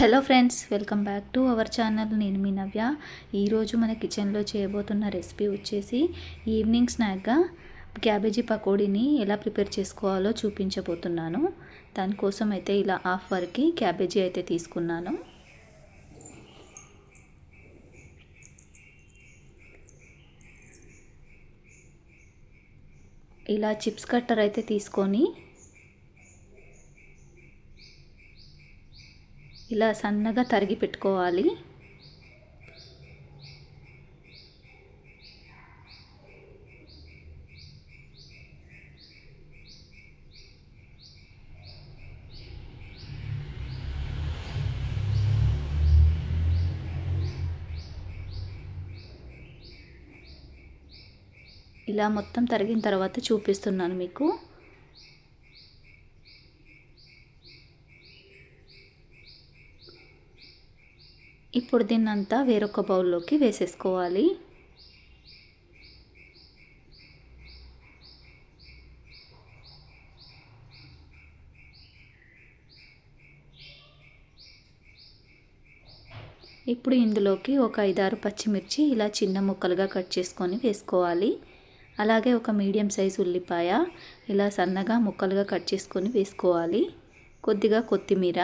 Hello friends welcome back to our channel నేను మీ నవ్య. ఈరోజు మన కిచెన్లో చేయబోతున్న రెసిపీ వచ్చేసి ఈవినింగ్ స్నాక్గా క్యాబేజీ పకోడీని ఎలా ప్రిపేర్ చేసుకోవాలో చూపించబోతున్నాను. దానికోసం అయితే ఇలా హాఫ్ వరకు క్యాబేజీ అయితే తీసుకున్నాను. ఇలా చిప్స్ కట్టర్ అయితే తీసుకొని ఇలా సన్నగా తరిగి పెట్టుకోవాలి. ఇలా మొత్తం తరిగిన తర్వాత చూపిస్తున్నాను మీకు. ఇప్పుడు దీన్నంతా వేరొక బౌల్లోకి వేసేసుకోవాలి. ఇప్పుడు ఇందులోకి ఒక ఐదారు పచ్చిమిర్చి ఇలా చిన్న ముక్కలుగా కట్ చేసుకొని వేసుకోవాలి. అలాగే ఒక మీడియం సైజు ఉల్లిపాయ ఇలా సన్నగా ముక్కలుగా కట్ చేసుకొని వేసుకోవాలి. కొద్దిగా కొత్తిమీర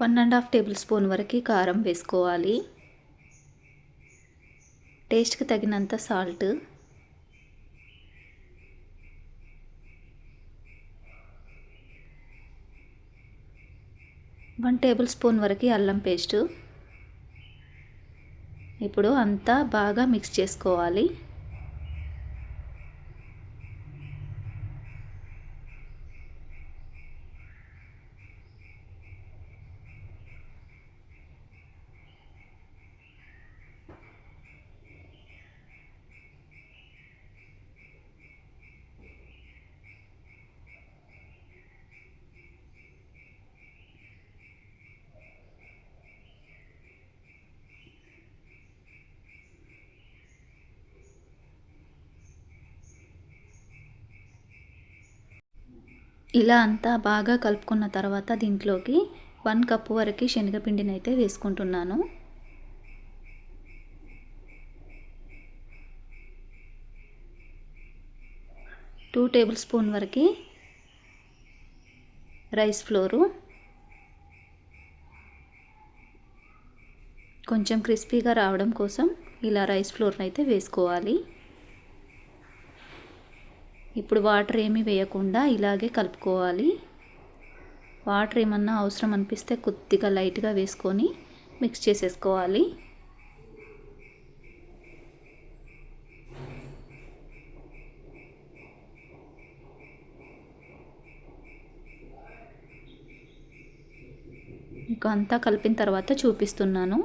one and half tablespoon వరకు కారం వేసుకోవాలి. టేస్ట్కి తగినంత సాల్ట్. వన్ టేబుల్ స్పూన్ వరకు అల్లం పేస్టు. ఇప్పుడు అంతా బాగా మిక్స్ చేసుకోవాలి. ఇలా అంతా బాగా కలుపుకున్న తర్వాత దీంట్లోకి వన్ కప్పు వరకు శనగపిండిని అయితే వేసుకుంటున్నాను. టూ టేబుల్ స్పూన్ వరకు రైస్ ఫ్లోరు. కొంచెం క్రిస్పీగా రావడం కోసం ఇలా రైస్ ఫ్లోర్ని అయితే వేసుకోవాలి. ఇప్పుడు వాటర్ ఏమీ వేయకుండా ఇలాగే కలుపుకోవాలి. వాటర్ ఏమన్నా అవసరం అనిపిస్తే కొద్దిగా లైట్గా వేసుకొని మిక్స్ చేసేసుకోవాలి. ఇక అంతా కలిపిన తర్వాత చూపిస్తున్నాను.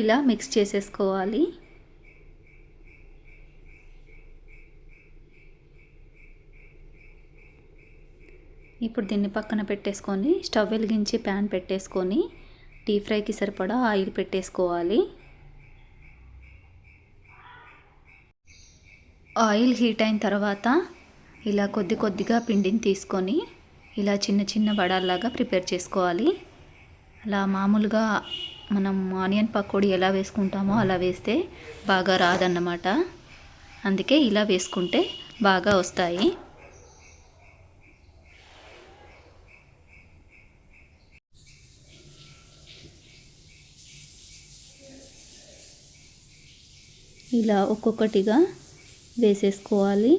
ఇలా మిక్స్ చేసేసుకోవాలి. ఇప్పుడు దీన్ని పక్కన పెట్టేసుకొని స్టవ్ వెలిగించి ప్యాన్ పెట్టేసుకొని డీప్ ఫ్రైకి సరిపడా ఆయిల్ పెట్టేసుకోవాలి. ఆయిల్ హీట్ అయిన తర్వాత ఇలా కొద్ది కొద్దిగా పిండిని తీసుకొని ఇలా చిన్న చిన్న వడాల్లాగా ప్రిపేర్ చేసుకోవాలి. అలా మామూలుగా మనం ఆనియన్ పకోడీ ఎలా వేసుకుంటామో అలా వేస్తే బాగా రాదన్నమాట. అందుకే ఇలా వేసుకుంటే బాగా వస్తాయి. ఇలా ఒక్కొక్కటిగా వేసేసుకోవాలి.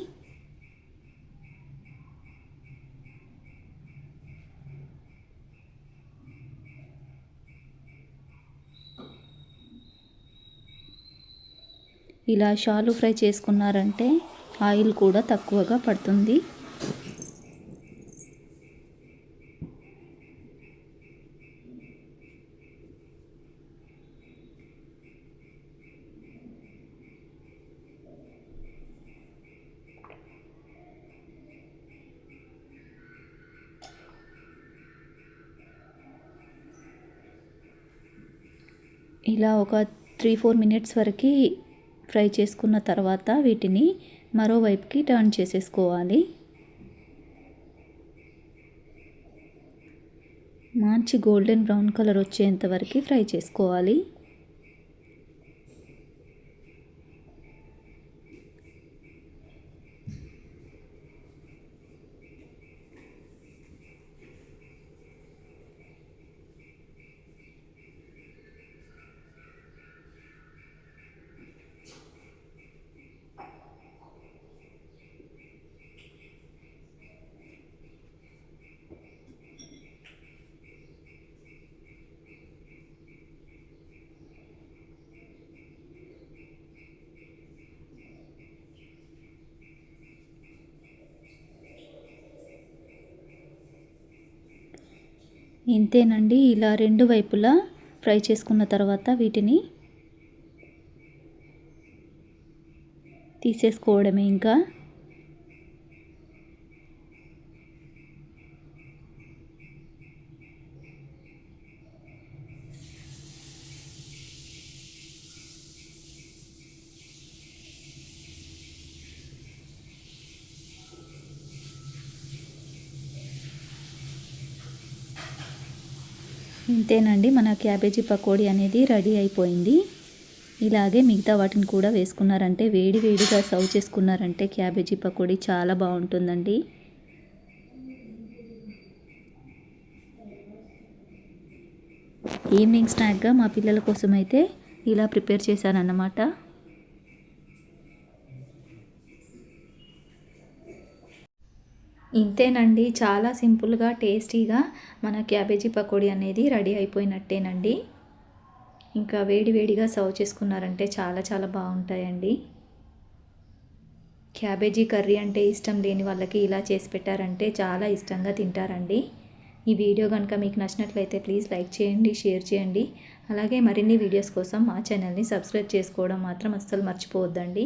ఇలా షాలు ఫ్రై చేసుకున్నారంటే ఆయిల్ కూడా తక్కువగా పడుతుంది. ఇలా ఒక త్రీ ఫోర్ మినిట్స్ వరకు ఫ్రై చేసుకున్న తర్వాత వీటిని మరోవైపుకి టర్న్ చేసేసుకోవాలి. మంచి గోల్డెన్ బ్రౌన్ కలర్ వచ్చేంత వరకు ఫ్రై చేసుకోవాలి. ఇంతేనండి. ఇలా రెండు వైపులా ఫ్రై చేసుకున్న తర్వాత వీటిని తీసేసుకోవడమే ఇంకా. ఇంతేనండి మన క్యాబేజీ పకోడీ అనేది రెడీ అయిపోయింది. ఇలాగే మిగతా వాటిని కూడా వేసుకున్నారంటే వేడి వేడిగా సర్వ్ చేసుకున్నారంటే క్యాబేజీ పకోడీ చాలా బాగుంటుందండి. ఈవినింగ్ స్నాక్గా మా పిల్లల కోసం అయితే ఇలా ప్రిపేర్ చేశానన్నమాట ఇంతేనండి చాలా సింపుల్గా టేస్టీగా మన క్యాబేజీ పకోడీ అనేది రెడీ అయిపోయినట్టేనండి. ఇంకా వేడివేడిగా సర్వ్ చేసుకున్నారంటే చాలా చాలా బాగుంటాయండి. క్యాబేజీ కర్రీ అంటే ఇష్టం లేని వాళ్ళకి ఇలా చేసి పెట్టారంటే చాలా ఇష్టంగా తింటారండి. ఈ వీడియో కనుక మీకు నచ్చినట్లయితే ప్లీజ్ లైక్ చేయండి షేర్ చేయండి. అలాగే మరిన్ని వీడియోస్ కోసం మా ఛానల్ని సబ్స్క్రైబ్ చేసుకోవడం మాత్రం అస్సలు మర్చిపోవద్దండి.